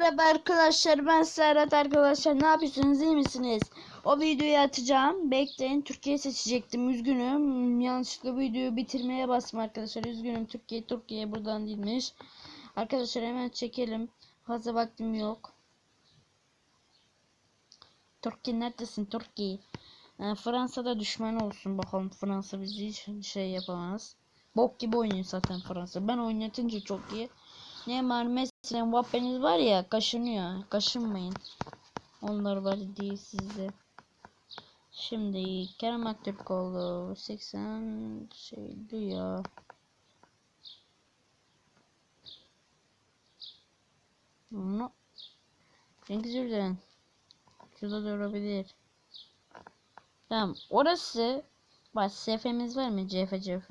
Merhaba arkadaşlar ben Serhat arkadaşlar. Ne yapıyorsunuz iyi misiniz? O videoyu atacağım. Bekleyin Türkiye seçecektim. Üzgünüm. Yanlışlıkla videoyu bitirmeye bastım arkadaşlar. Üzgünüm Türkiye Türkiye buradan değilmiş. Arkadaşlar hemen çekelim. Fazla vaktim yok. Türkiye neredesin Türkiye? Yani Fransa'da düşman olsun bakalım. Fransa bizi hiç şey yapamaz. Bok gibi oynuyor zaten Fransa. Ben oynatınca çok iyi. Neymar Messi'nin Mbappe'niz var ya kaşınıyor. Kaşınmayın. Onlar var değil sizde. Şimdi Kerem Aktürkoğlu 80 şeydi ya. Bunu Cengiz Ürden Şurada durabilir. Tamam orası Bak SF'miz var mı? CF CF.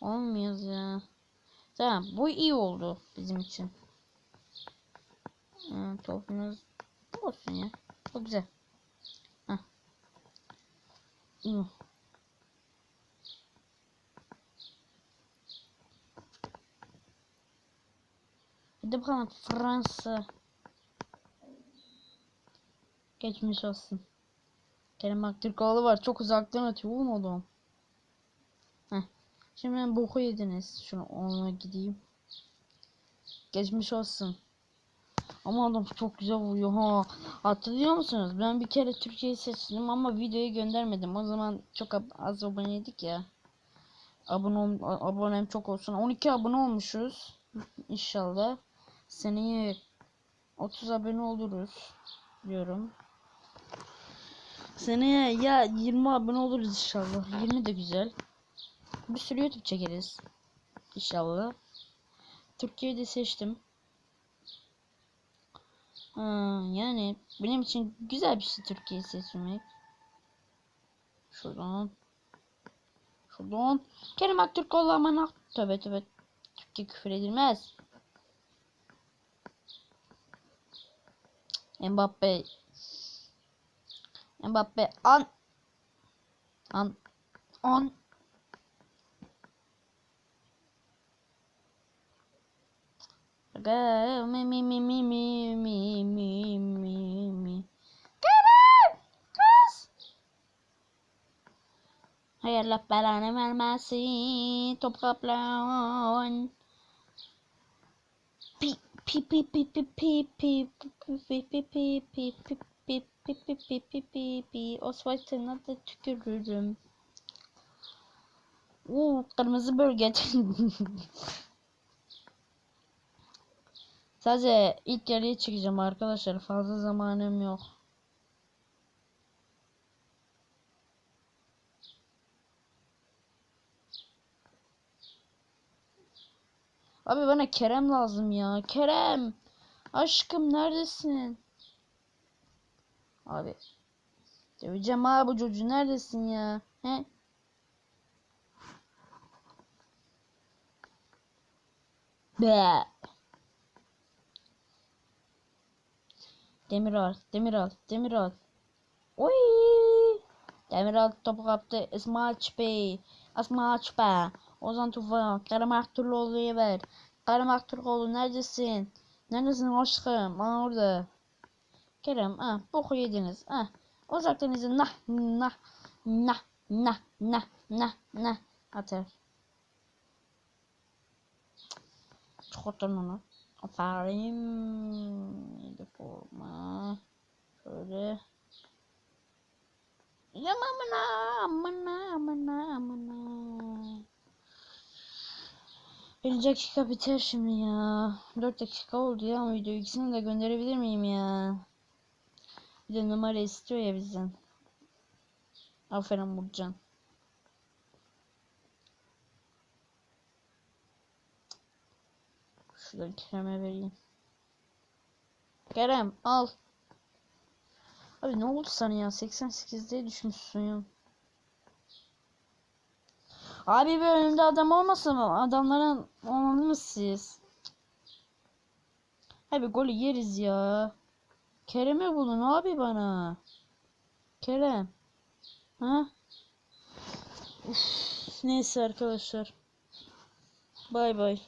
Olmuyor ya. Tamam bu iyi oldu bizim için. Hmm, topumuz olsun ya. Çok güzel. Heh. İyi. Hadi bakalım Fransa. Geçmiş olsun. Kerem Aktürkoğlu var. Çok uzaktan atıyor oğlum adam. Şimdi boku yediniz. Şunu ona gideyim. Geçmiş olsun. Ama adam çok güzel vuruyor ha. Hatırlıyor musunuz? Ben bir kere Türkiye'yi seçtim ama videoyu göndermedim. O zaman çok az aboneydik ya. Abone abonem çok olsun. 12 abone olmuşuz. İnşallah. Seneye 30 abone oluruz diyorum. Seneye ya 20 abone oluruz inşallah. 20 de güzel. Bir sürü YouTube çekeriz. İnşallah. Türkiye'yi de seçtim. Ha, yani benim için güzel bir şey Türkiye'yi seçmek. Şuradan. Şuradan. Kerem Aktürkoğlu amına. Tövbe tövbe. Türkiye küfür edilmez. Mbappe. Mbappe an. An. An. Go me me me me me me me me me. Kerem! Kız! Hay Allah belanı vermesin. Top kaplan. Pi pi pi pi pi pi pi pi pi pi pi pi pi pi pi pi pi pi pi Osvalt'ına da tükürürüm. Uuu kırmızı bölge. Sadece ilk yarıya çıkacağım arkadaşlar. Fazla zamanım yok. Abi bana Kerem lazım ya. Kerem. Aşkım neredesin? Abi. Döveceğim abi bu çocuğu neredesin ya? He? Be. Demiral, Demiral, Demiral. Oy! Demiral topu kaptı. İsmail Bey. İsmail Bey. Ozan Tufan. Kerem Aktürkoğlu'ya ver. Kerem Aktürkoğlu neredesin? Neredesin aşkım? Bana orada. Kerem ah boku yediniz. Ah. Uzaktan izin. Nah nah nah nah nah nah nah. Atar. Çıkartın onu. Aferin. Neydi forma? Şöyle. Ya amına amına amına amına. Bir dakika biter şimdi ya. 4 dakika oldu ya video. İkisini de gönderebilir miyim ya? Bir de numara istiyor ya bizden. Aferin Burcan. Şuradan Kerem'e vereyim. Kerem al. Abi ne oldu sana ya? 88'de düşmüşsün ya. Abi bir önümde adam olmasın mı? Adamların olmalı siz? Abi golü yeriz ya. Kerem'i bulun abi bana. Kerem. Ha? Uf, neyse arkadaşlar. Bay bay.